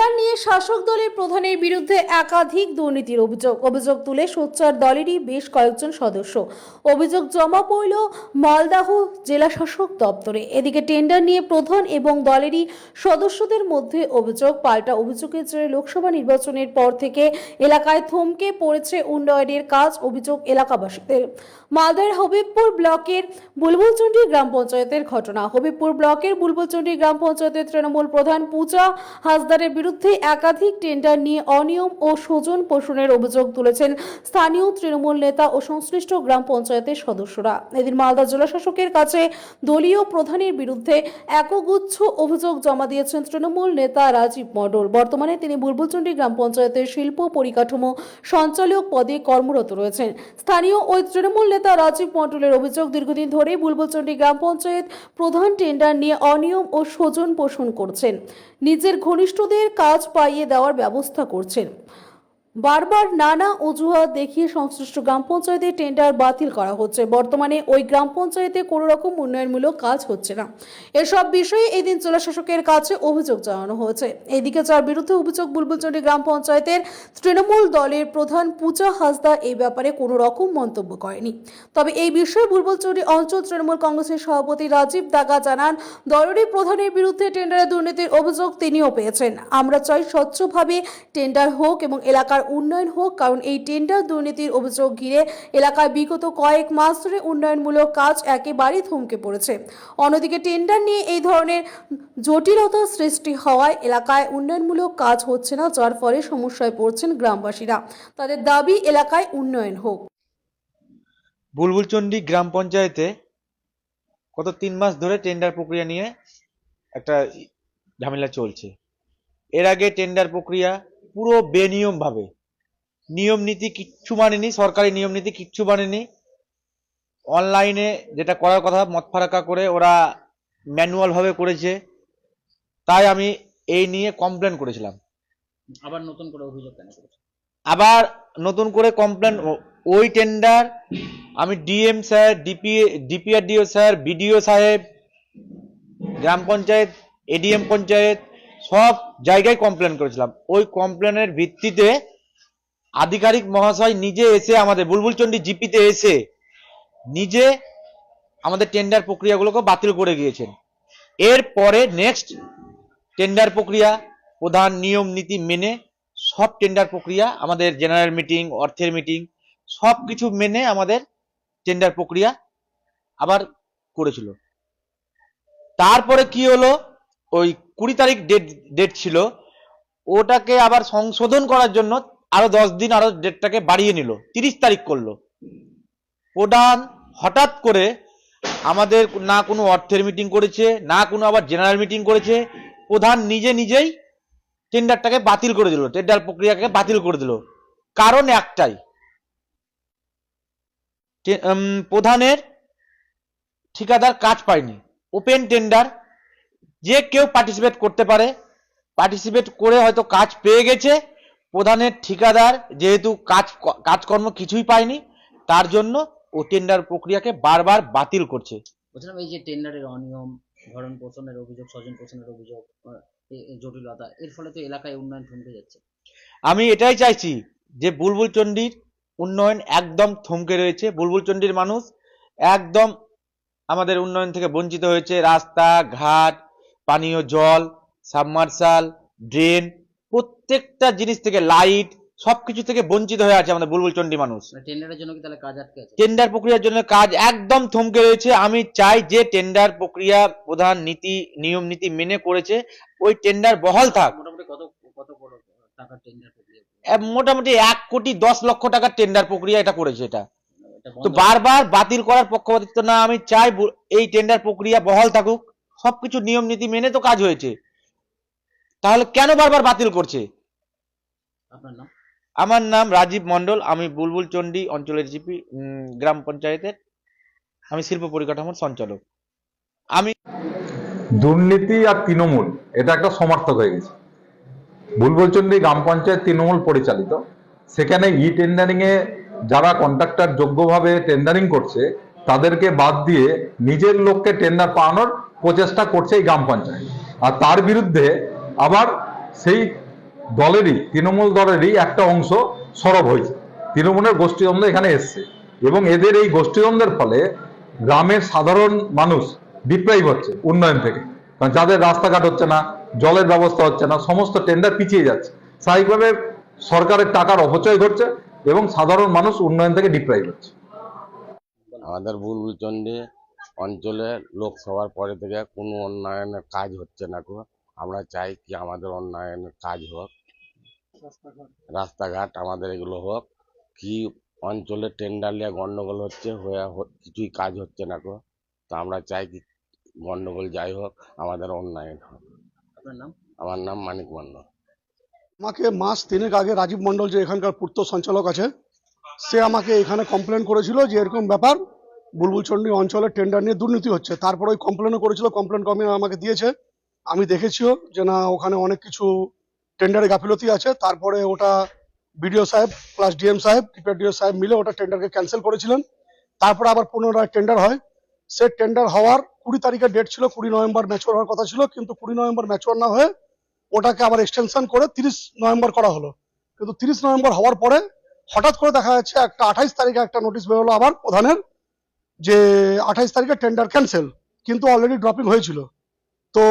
Tender নিয়ে শাসক দলের প্রধানের বিরুদ্ধে একাধিক দুর্নীতির অভিযোগ। অভিযোগ তুলে সোচ্চার দলেরই বেশ কয়েকজন সদস্য। অভিযোগ জমা পড়ল মালদাহ জেলা শাসক দপ্তরে। এদিকে টেন্ডার নিয়ে প্রধান এবং দলেরই সদস্যদের মধ্যে অভিযোগ, পাল্টা অভিযোগের জেরে লোকসভা নির্বাচনের পর থেকে এলাকায় থমকে পড়েছে উন্নয়নের কাজ, অভিযোগ এলাকাবাসীদের। মালদার হবিবপুর ব্লকের বুলবুলচন্ডী গ্রাম পঞ্চায়েতের ঘটনা। হবিবপুর ব্লকের বুলবুলচন্ডী গ্রাম পঞ্চায়েতের তৃণমূল প্রধান পূজা হাসদারের বিরুদ্ধে একাধিক টেন্ডার নিয়ে অনিয়ম ও স্বজন পোষণের অভিযোগ তুলেছেন স্থানীয় তৃণমূল নেতা ও সংশ্লিষ্ট গ্রাম পঞ্চায়েতের সদস্যরা। এদিন মালদা জেলাশাসকের কাছে দলীয় প্রধানের বিরুদ্ধে একগুচ্ছ অভিযোগ জমা দিয়েছেন তৃণমূল নেতা রাজীব মণ্ডল। বর্তমানে তিনি বুলবুলচন্ডী গ্রাম পঞ্চায়েতের শিল্প পরিকাঠামো সঞ্চালক পদে কর্মরত রয়েছেন। স্থানীয় ওই তৃণমূল নেতা রাজীব মণ্ডলের অভিযোগ দীর্ঘদিন ধরে বুলবুলচন্ডী গ্রাম পঞ্চায়েত প্রধান টেন্ডার নিয়ে অনিয়ম ও স্বজন পোষণ করছেন। নিজের ঘনিষ্ঠদের কাজ পাইয়ে দেওয়ার ব্যবস্থা করছেন। বারবার নানা অজুহাত দেখিয়ে সংশ্লিষ্ট গ্রাম পঞ্চায়েতের টেন্ডার বাতিল করা হচ্ছে। বর্তমানে ওই গ্রাম পঞ্চায়েতে কোনো রকম উন্নয়নমূলক কাজ হচ্ছে না। এসব বিষয়ে এদিন জেলা শাসকের কাছে অভিযোগ জানানো হয়েছে। এদিকে যার বিরুদ্ধে অভিযোগ, বুলবুলচন্ডী গ্রাম পঞ্চায়েতের তৃণমূল দলের প্রধান পূজা হাসদা এই ব্যাপারে কোনো রকম মন্তব্য করেনি। তবে এই বিষয়ে বুলবুলচন্ডী অঞ্চল তৃণমূল কংগ্রেসের সভাপতি রাজীব দাগা জানান দলেরই প্রধানের বিরুদ্ধে টেন্ডারে দুর্নীতির অভিযোগ তিনিও পেয়েছেন। আমরা চাই স্বচ্ছভাবে টেন্ডার হোক এবং এলাকার উন্নয়ন হোক, কারণ এই টেন্ডার দুর্নীতির অভিযোগ ঘিরে এলাকায় বিগত কয়েক মাস ধরে উন্নয়নমূলক কাজ একেবারেই থমকে পড়েছে। অন্যদিকে টেন্ডার নিয়ে এই ধরনের জটিলতা সৃষ্টি হওয়ায় এলাকায় উন্নয়নমূলক কাজ হচ্ছে না, যার ফলে সমস্যায় পড়ছেন গ্রামবাসীরা। তাদের দাবি, এলাকায় উন্নয়ন হোক। বুলবুলচন্ডী গ্রাম পঞ্চায়েতে গত তিন মাস ধরে টেন্ডার প্রক্রিয়া নিয়ে একটা ঝামেলা চলছে। এর আগে টেন্ডার প্রক্রিয়া পুরো বেনিয়ম ভাবে। নিয়ম নীতি কিচ্ছু মানেনি সরকারি নিয়ম নীতি কিচ্ছু মানেনি। অনলাইনে যেটা করার কথা মত ফারাকা করে ওরা ম্যানুয়াল ভাবে করেছে। তাই আমি এই নিয়ে কমপ্লেন করেছিলাম। আবার নতুন করে অভিযোগ কেন আবার নতুন করে কমপ্লেন ওই টেন্ডার আমি DM sir DP DPRDO sir BDO সাহেব গ্রাম পঞ্চায়েত এডিএম পঞ্চায়েত সব জায়গায় কমপ্লেন করেছিলাম। ওই কমপ্লেনের ভিত্তিতে আধিকারিক মহাশয় নিজে এসে আমাদের, বুলবুলচন্ডী জিপিতে এসে নিজে আমাদের টেন্ডার প্রক্রিয়াগুলোকে বাতিল করে গিয়েছেন এরপরে নেক্সট টেন্ডার প্রক্রিয়া, প্রধান নিয়ম নীতি মেনে সব টেন্ডার প্রক্রিয়া, আমাদের জেনারেল মিটিং অর্থের মিটিং সব কিছু মেনে আমাদের টেন্ডার প্রক্রিয়া আবার করেছিল। তারপরে কি হলো? ওই কুড়ি তারিখ ডেট ডেট ছিল, ওটাকে আবার সংশোধন করার জন্য আরও দশ দিন আরও ডেটটাকে বাড়িয়ে নিল, তিরিশ তারিখ করল। প্রধান হঠাৎ করে আমাদের না কোনো অর্থের মিটিং করেছে, না কোনো আবার জেনারেল মিটিং করেছে, প্রধান নিজে নিজেই টেন্ডারটাকে বাতিল করে দিল টেন্ডার প্রক্রিয়াকে বাতিল করে দিল। কারণ একটাই প্রধানের ঠিকাদার কাজ পায়নি ওপেন টেন্ডার যে কেউ পার্টিসিপেট করতে পারে পার্টিসিপেট করে হয়তো কাজ পেয়ে গেছে প্রধানের ঠিকাদার যেহেতু কাজ কাজকর্ম কিছুই পায়নি তার জন্য ও টেন্ডার প্রক্রিয়াকে বারবার বাতিল করছে। বলছিলাম এই যে টেন্ডারের অনিয়ম ভরণ পোষণের অভিযোগ স্বজন পোষণের অভিযোগ জটিলতা এর ফলে তো এলাকায় উন্নয়ন থমকে যাচ্ছে। আমি এটাই চাইছি যে বুলবুল চণ্ডীর উন্নয়ন একদম থমকে রয়েছে। বুলবুল চণ্ডীর মানুষ একদম আমাদের উন্নয়ন থেকে বঞ্চিত হয়েছে। রাস্তা ঘাট পানীয় জল সাবমার্শাল ড্রেন প্রত্যেকটা জিনিস থেকে লাইট সবকিছু থেকে বঞ্চিত হয়ে আছে আমাদের বুলবুল চণ্ডী মানুষ। মানে টেন্ডারের জন্য কি তাহলে কাজ আটকে আছে? টেন্ডার প্রক্রিয়ার জন্য কাজ একদম থমকে রয়েছে। আমি চাই যে টেন্ডার প্রক্রিয়া প্রধান নীতি নিয়ম নীতি মেনে করেছে ওই টেন্ডার বহাল থাক। মোটামুটি কত কত টাকার টেন্ডার প্রক্রিয়া? মোটামুটি এক কোটি দশ লক্ষ টাকার টেন্ডার প্রক্রিয়া এটা করেছে এটা। এটা তো বারবার বাতিল করার পক্ষপাতিত্ব না আমি চাই এই টেন্ডার প্রক্রিয়া বহাল থাকুক। সবকিছু নিয়ম নীতি মেনে তো কাজ হয়েছে। তাহলে কেন বারবার বাতিল করছে? আমার নাম রাজীব মন্ডল আমি বুলবুল চণ্ডী অঞ্চলের জিপি গ্রাম পঞ্চায়েতের। আমি শিল্প পরিকাঠামোর সঞ্চালক। আমি দুর্নীতি আর তৃণমূল এটা একটা সমার্থক হয়ে গেছে। বুলবুলচন্ডী গ্রাম পঞ্চায়েত তৃণমূল পরিচালিত। সেখানে ই টেন্ডারিং এ যারা কন্ট্রাক্টর যোগ্যভাবে টেন্ডারিং করছে তাদেরকে বাদ দিয়ে নিজের লোককে টেন্ডার পাওয়ানোর প্রচেষ্টা করছে এই গ্রাম পঞ্চায়েত। আর তার বিরুদ্ধে আবার সেই দলেরই, তৃণমূল দলেরই একটা অংশ সরব হয়েছে। তৃণমূলের গোষ্ঠীদ্বন্দ্ব এখানে এসছে। এবং এদের এই গোষ্ঠীদ্বন্দ্বের ফলে গ্রামের সাধারণ মানুষ ডিপ্রাইভ হচ্ছে উন্নয়ন থেকে। কারণ যাদের রাস্তাঘাট হচ্ছে না, জলের ব্যবস্থা হচ্ছে না, সমস্ত টেন্ডার পিছিয়ে যাচ্ছে। স্বাভাবিকভাবে সরকারের টাকার অপচয় ঘটছে এবং সাধারণ মানুষ উন্নয়ন থেকে ডিপ্রাইভ হচ্ছে। আমাদের বুলবুলচন্ডী অঞ্চলে লোকসভার পরে থেকে কোনো উন্নয়নের কাজ হচ্ছে না কো আমরা চাই কি আমাদের উন্নয়নের কাজ হোক রাস্তাঘাট আমাদের এগুলো হোক। কি অঞ্চলে টেন্ডার নিয়ে গণ্ডগোল হচ্ছে হয়ে কিছুই কাজ হচ্ছে না কো তো আমরা চাই কি গণ্ডগোল যাই হোক আমাদের উন্নয়ন হোক। আমার নাম মানিক মন্ডল আমাকে মাস তিনেক আগে রাজীব মন্ডল যে এখানকার পূর্ত সঞ্চালক আছে সে আমাকে এখানে কমপ্লেন করেছিল যে এরকম ব্যাপার। বুলবুলচন্ডী অঞ্চলে টেন্ডার নিয়ে দুর্নীতি হচ্ছে। তারপর ওই কমপ্লেনও করেছিল কমপ্লেন কমে আমাকে দিয়েছে। আমি দেখেছিও যে না, ওখানে অনেক কিছু টেন্ডারে গাফিলতি আছে। তারপরে ওটা বিডিও সাহেব প্লাস ডিএম সাহেব ডিও সাহেব মিলে ওটা টেন্ডারকে ক্যান্সেল করেছিলেন। তারপরে আবার পুনরায় টেন্ডার হয়। সে টেন্ডার হওয়ার কুড়ি তারিখের ডেট ছিল, কুড়ি নভেম্বর ম্যাচুয়ার হওয়ার কথা ছিল, কিন্তু কুড়ি নভেম্বর ম্যাচুয়ার না হয়ে ওটাকে আবার এক্সটেনশন করে তিরিশ নভেম্বর করা হলো। কিন্তু তিরিশ নভেম্বর হওয়ার পরে হঠাৎ করে দেখা যাচ্ছে একটা আঠাইশ তারিখে একটা নোটিশ বেরোলো আবার প্রধানের। যে আঠাইশ তারিখে টেন্ডার ক্যান্সেল কিন্তু অলরেডি ড্রপিং হয়েছিল। তো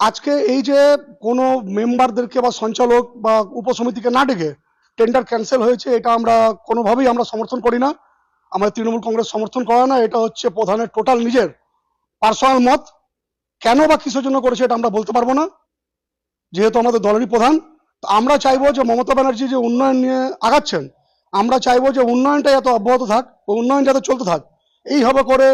আজকে এই যে কোনো মেম্বারদেরকে বা সঞ্চালক বা উপসমিতিকে না ডেকে টেন্ডার ক্যান্সেল হয়েছে, এটা আমরা কোনোভাবেই আমরা সমর্থন করি না। আমাদের তৃণমূল কংগ্রেস সমর্থন করে না, এটা হচ্ছে প্রধানের টোটাল নিজের পার্সোনাল মত। কেন বা কিসের জন্য করেছে এটা আমরা বলতে পারব না, যেহেতু আমাদের দলেরই প্রধান। তো আমরা চাইব যে মমতা ব্যানার্জি যে উন্নয়ন নিয়ে আগাচ্ছেন আমরা চাইব যে উন্নয়নটা যাতে অব্যাহত থাক ও উন্নয়ন যাতে চলতে থাক। এইভাবে করে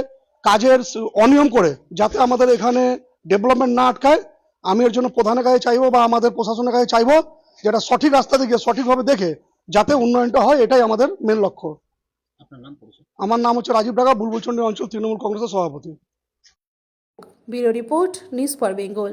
কাজের অনিয়ম করে যাতে আমাদের এখানে ডেভেলপমেন্ট না আটকায় আমি এর জন্য প্রধানের কাছে চাইব বা আমাদের প্রশাসনের কাছে চাইব যেটা সঠিক রাস্তা থেকে সঠিকভাবে দেখে যাতে উন্নয়নটা হয় এটাই আমাদের মেন লক্ষ্য। আপনার নাম পরিচয়? আমার নাম হচ্ছে রাজীব ডাকা বুলবুলচন্ডী অঞ্চল তৃণমূল কংগ্রেসের সভাপতি। Bureau report news for Bengal.